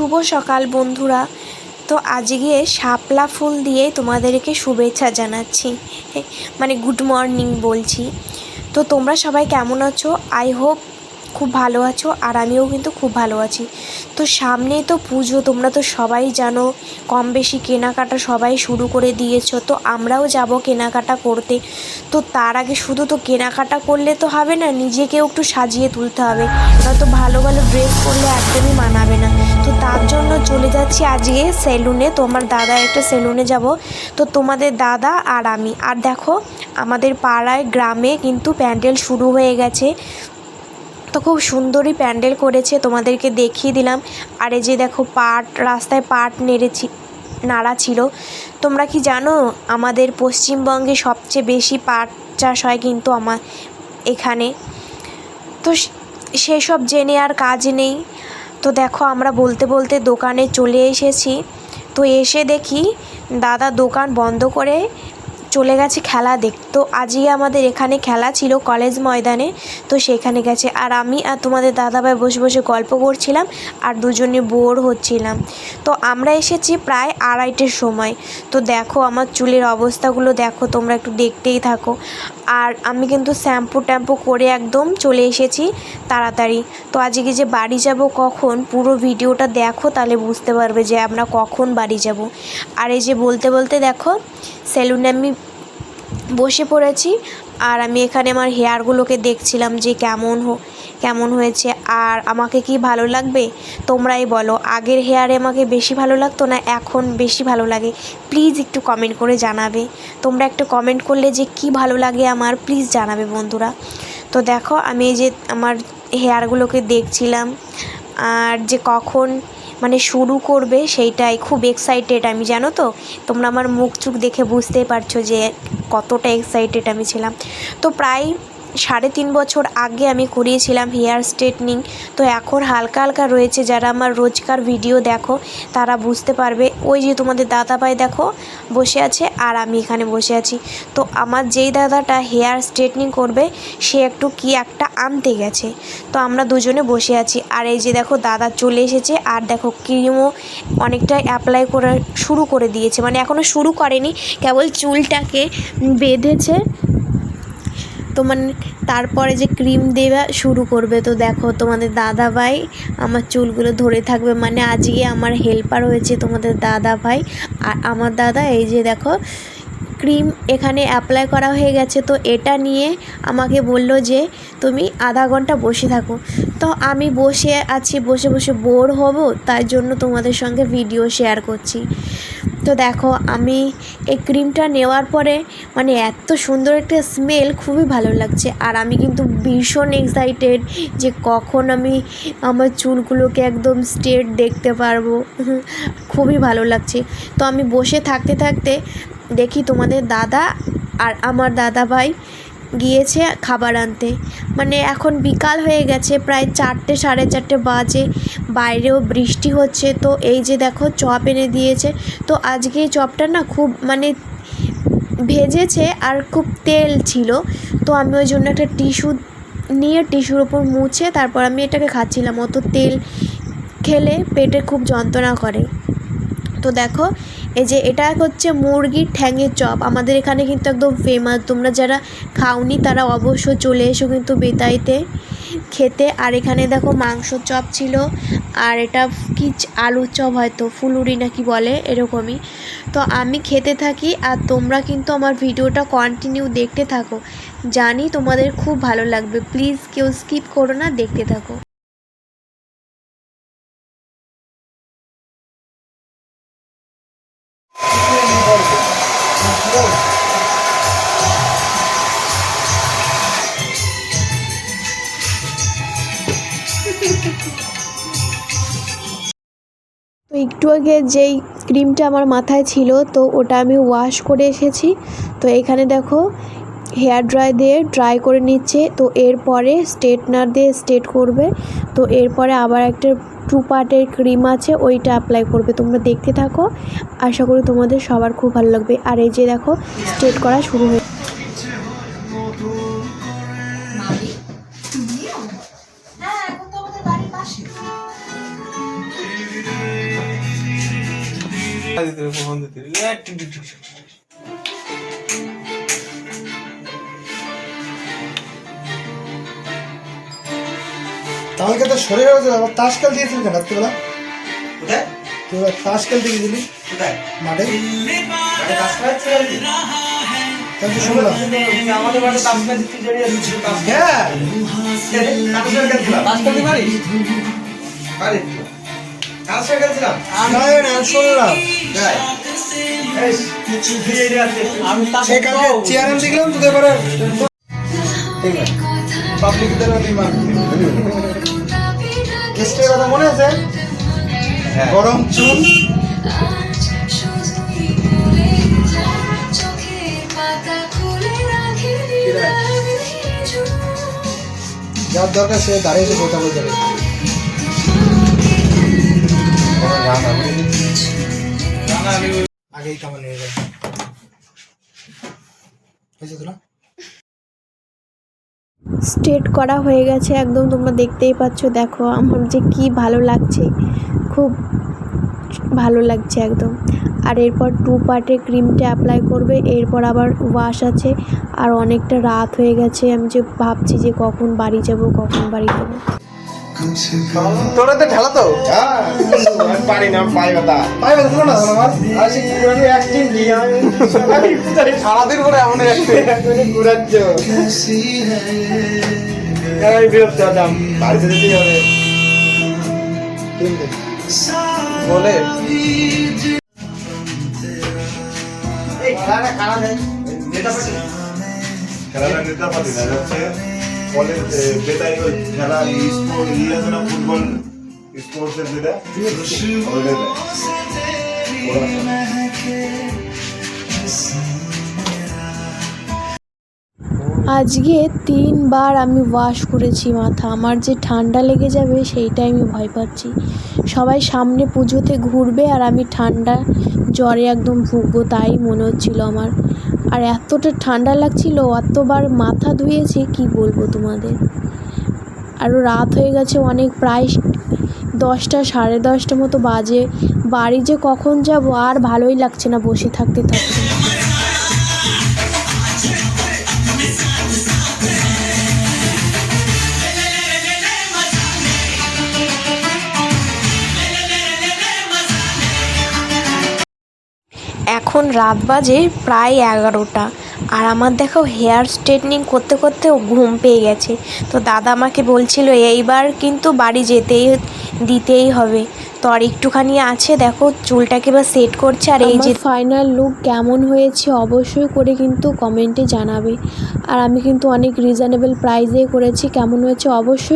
শুভ সকাল বন্ধুরা। তো আজকে শাপলা ফুল দিয়ে তোমাদেরকে শুভেচ্ছা জানাচ্ছি। মানে গুড মর্নিং বলছি। তো তোমরা সবাই কেমন আছো? আই হোপ খুব ভালো আছো আর আমিও কিন্তু খুব ভালো আছি। তো সামনেই তো পুজো, তোমরা তো সবাই জানো, কম বেশি কেনাকাটা সবাই শুরু করে দিয়েছ। তো আমরাও যাব কেনাকাটা করতে। তো তার আগে শুধু তো কেনাকাটা করলে তো হবে না, নিজেকেও একটু সাজিয়ে তুলতে হবে। নয়তো ভালো ভালো ড্রেস পরলে একদমই মানাবে না। তো তার জন্য চলে যাচ্ছি আজকে সেলুনে। তো আমার দাদা একটা সেলুনে যাব। তো তোমাদের দাদা আর আমি। আর দেখো, আমাদের পাড়ায় গ্রামে কিন্তু প্যান্ডেল শুরু হয়ে গেছে। তো খুব সুন্দরই প্যান্ডেল করেছে। তোমাদেরকে দেখিয়ে দিলাম। আর এই যে দেখো, পাট, রাস্তায় পাট নেড়েছি, নাড়া ছিল। তোমরা কি জানো, আমাদের পশ্চিমবঙ্গে সবচেয়ে বেশি পাট চাষ হয় কিন্তু আমার এখানে। তো সেসব জেনে আর কাজ নেই। তো দেখো আমরা বলতে বলতে দোকানে চলে এসেছি। তো এসে দেখি দাদা দোকান বন্ধ করে চলে গেছে খেলা দেখ তো আজকে আমাদের এখানে খেলা ছিল কলেজ ময়দানে। তো সেখানে গেছে। আর আমি আর তোমাদের দাদাভাই বসে বসে গল্প করছিলাম আর দুজনে বোর হচ্ছিলাম। তো আমরা এসেছি প্রায় আড়াইটের সময়। তো দেখো আমার চুলের অবস্থাগুলো দেখো, তোমরা একটু দেখতেই থাকো। আর আমি কিন্তু শ্যাম্পু ট্যাম্পু করে একদম চলে এসেছি তাড়াতাড়ি। তো আজকে যে বাড়ি যাব কখন, পুরো ভিডিওটা দেখো, তাহলে বুঝতে পারবে যে আমরা কখন বাড়ি যাব। আর এই যে বলতে বলতে দেখো, সেলুনে আমি বসে পড়েছি আর আমি এখানে আমার হেয়ারগুলোকে দেখছিলাম যে কেমন হো, কেমন হয়েছে। আর আমাকে কি ভালো লাগবে? তোমরাই বলো। আগের হেয়ারে আমাকে বেশি ভালো লাগতো না এখন বেশি ভালো লাগে? প্লিজ একটু কমেন্ট করে জানাবে। তোমরা একটু কমেন্ট করলে যে কি ভালো লাগে আমার, প্লিজ জানাবে বন্ধুরা। তো দেখো, আমি এই যে আমার হেয়ারগুলোকে দেখছিলাম। আর যে কখন মানে শুরু করবে সেইটাই। খুব এক্সাইটেড আমি, জানো তো? তোমরা আমার মুখ চুখ দেখে বুঝতে পারছ যে কতটা এক্সাইটেড আমি ছিলাম। তো প্রায় সাড়ে তিন বছর আগে আমি করিয়েছিলাম হেয়ার স্ট্রেটনিং। তো এখন হালকা হালকা রয়েছে, যারা আমার রোজকার ভিডিও দেখো, তারা বুঝতে পারবে। ওই যে তোমাদের দাদাভাই দেখো, বসে আছে আর আমি এখানে বসে আছি। তো আমার যেই দাদাটা হেয়ার স্ট্রেটনিং করবে, সে একটু কি একটা আনতে গেছে। তো আমরা দুজনে বসে আছি। আর এই যে দেখো, দাদা চলে এসেছে। আর দেখো, ক্রিমও অনেকটা অ্যাপ্লাই করা শুরু করে দিয়েছে। মানে এখনও শুরু করেনি, কেবল চুলটাকে বেঁধেছে। তো মানে তারপরে যে ক্রিম দেওয়া শুরু করবে, তো দেখো তোমাদের দাদা ভাই আমার চুলগুলো ধরে থাকবে। মানে আজকে আমার হেল্পার হয়েছে তোমাদের দাদা ভাই আর আমার দাদা, এই যে দেখো, ক্রিম এখানে অ্যাপ্লাই করা হয়ে গেছে। তো এটা নিয়ে আমাকে বলল যে, তুমি আধা ঘণ্টা বসে থাকো। তো আমি বসে আছি, বসে বসে বোর হব তাই জন্য তোমাদের সঙ্গে ভিডিও শেয়ার করছি। তো দেখো, আমি এই ক্রিমটা নেওয়ার পরে মানে এত সুন্দর একটা স্মেল খুবই ভালো লাগছে। আর আমি কিন্তু ভীষণ এক্সাইটেড যে কখন আমি আমার চুলগুলোকে একদম স্ট্রেট দেখতে পারব। খুবই ভালো লাগছে। তো আমি বসে থাকতে থাকতে দেখি তোমাদের দাদা আর আমার দাদা ভাই গিয়েছে খাবার আনতে। মানে এখন বিকাল হয়ে গেছে, প্রায় চারটে, সাড়ে চারটে বাজে। বাইরেও বৃষ্টি হচ্ছে, তো এই যে দেখো চপ এনে দিয়েছে। তো আজকে এই চপটা না খুব মানে ভেজেছে আর খুব তেল ছিল। তো আমি ওই জন্য একটা টিস্যু নিয়ে টিস্যুর ওপর মুছে তারপর আমি এটাকে খাচ্ছিলাম। অত তেল খেলে পেটে খুব যন্ত্রণা করে। তো দেখো এই যে এটা হচ্ছে মুরগির ঠ্যাঙের চপ। আমাদের এখানে কিন্তু একদম ফেমাস তোমরা যারা খাওনি, তারা অবশ্য চলে এসো কিন্তু বেতাইতে খেতে। আর এখানে দেখো মাংস চপ ছিল, আর এটা কি আলুর চপ হয়তো, ফুলুরি না কি বলে এরকমই। তো আমি খেতে থাকি, আর তোমরা কিন্তু আমার ভিডিওটা কন্টিনিউ দেখতে থাকো। জানি তোমাদের খুব ভালো লাগবে। প্লিজ কেউ স্কিপ করো না, দেখতে থাকো। একটু আগে যেই ক্রিমটা আমার মাথায় ছিল, তো ওটা আমি ওয়াশ করে এসেছি। তো এখানে দেখো হেয়ার ড্রাই দিয়ে ড্রাই করে নিচ্ছে। তো এরপরে স্ট্রেটনার দিয়ে স্ট্রেট করবে। তো এরপরে আবার একটা টু পার্টের ক্রিম আছে, ওইটা অ্যাপ্লাই করবে। তোমরা দেখতে থাকো। আশা করি তোমাদের সবার খুব ভালো লাগবে। আর এই যে দেখো স্ট্রেট করা শুরু হয়ে কালকে তো শরীর হয়েছে আবার তাস খেলতে গিয়েছিলি কেন রাত্রিবেলা কোথায় তুই তাস খেলতে গিয়েছিলি কোথায় মাঠে আরে কাজ করাচ্ছি আর কি? তাই তো শুনলাম তুমি আমাদের বাড়িতে তাস জড়িয়ে তাস খেল। হ্যাঁ? তাস খেলতে পারিস? কার সাথে? না না শুনলাম। আমি চেয়ার তোদের কেসটার কথা মনে আছে? হ্যাঁ। গরম চুন যার দরকার সে দাঁড়িয়ে কথা বলতে পারে আগেই নিয়ে যায়? হয়েছে তো না স্ট্রেট করা হয়ে গেছে, একদম তোমরা দেখতেই পাচ্ছ, দেখো আমার যে কি ভালো লাগছে, খুব ভালো লাগছে একদম। আর এরপর টু পার্টে ক্রিমটা অ্যাপ্লাই করবে, এরপর আবার ওয়াশ আছে, আর অনেকটা রাত হয়ে গেছে, আমি যে ভাবছি যে কখন বাড়ি যাব, কখন বাড়ি যাব। তোরা তো ঢালা তো? পারি না পাই কথা পাই ব্যথা না আমার আর সে পুরানি অ্যাক্টিং দিয়ে আমি সারাদিন করে এমন ঘুরাচ্ছ আমি বিরক্ত হতাম। বাড়িতে যেতেই হবে। বলে। এই খেলাটা কারা দেয় নেতা পার্টি। খেলাটা নেতা পাতি না হচ্ছে কলেজ খেলা ইয়ে আছে না, ফুটবল যেটা? আজকে তিনবার আমি ওয়াশ করেছি মাথা। আমার যে ঠান্ডা লেগে যাবে, সেইটাই আমি ভয় পাচ্ছি। সবাই সামনে পুজোতে ঘুরবে আর আমি ঠান্ডা জ্বরে একদম ভুগবো, তাই মনে হচ্ছিল আমার। আর এতটা ঠান্ডা লাগছিল, অতবার মাথা ধুয়েছে, কি বলব তোমাদের? আরও রাত হয়ে গেছে, অনেক প্রায় দশটা, সাড়ে দশটা মতো বাজে। বাড়ি যে কখন যাব, আর ভালোই লাগছে না বসে থাকতে থাকতে। এখন রাত বাজে প্রায় এগারোটা। আর আমার দেখো হেয়ার স্ট্রেটনিং করতে করতে ও ঘুম পেয়ে গেছে। তো দাদা আমাকে বলছিল এইবার কিন্তু বাড়ি যেতেই দিতেই হবে। তো আর একটুখানি আছে দেখো চুলটাকে এবার সেট করছে আর এই যে ফাইনাল লুক কেমন হয়েছে অবশ্যই করে কিন্তু কমেন্টে জানাবে। আর আমি কিন্তু অনেক রিজনেবল প্রাইসে করেছি কেমন হয়েছে অবশ্যই